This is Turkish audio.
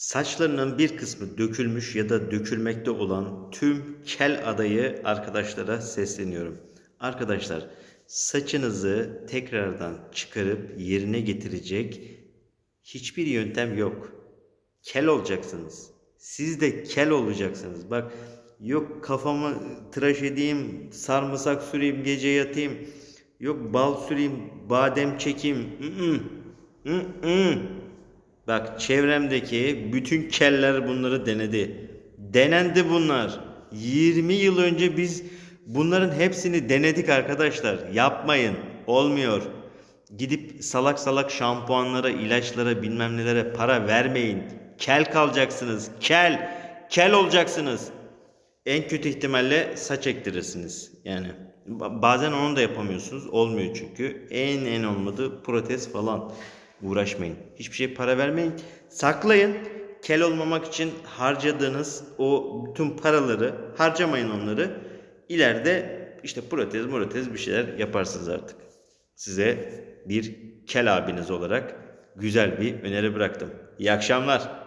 Saçlarının bir kısmı dökülmüş ya da dökülmekte olan tüm kel adayı arkadaşlara sesleniyorum. Arkadaşlar saçınızı tekrardan çıkarıp yerine getirecek hiçbir yöntem yok. Kel olacaksınız. Siz de kel olacaksınız. Bak yok kafamı tıraş edeyim, sarımsak süreyim, gece yatayım. Yok bal süreyim, badem çekeyim. Mm-mm. Mm-mm. Bak çevremdeki bütün keller bunları denedi. Denendi bunlar. 20 yıl önce biz bunların hepsini denedik arkadaşlar. Yapmayın. Olmuyor. Gidip salak salak şampuanlara, ilaçlara, bilmem nelere para vermeyin. Kel kalacaksınız. Kel. Kel olacaksınız. En kötü ihtimalle saç ektirirsiniz. Yani ba- bazen onu da yapamıyorsunuz. Olmuyor çünkü. En en olmadı protez falan. Uğraşmayın. Hiçbir şey para vermeyin. Saklayın. Kel olmamak için harcadığınız o bütün paraları harcamayın onları. İleride işte protez protez bir şeyler yaparsınız artık. Size bir kel abiniz olarak güzel bir öneri bıraktım. İyi akşamlar.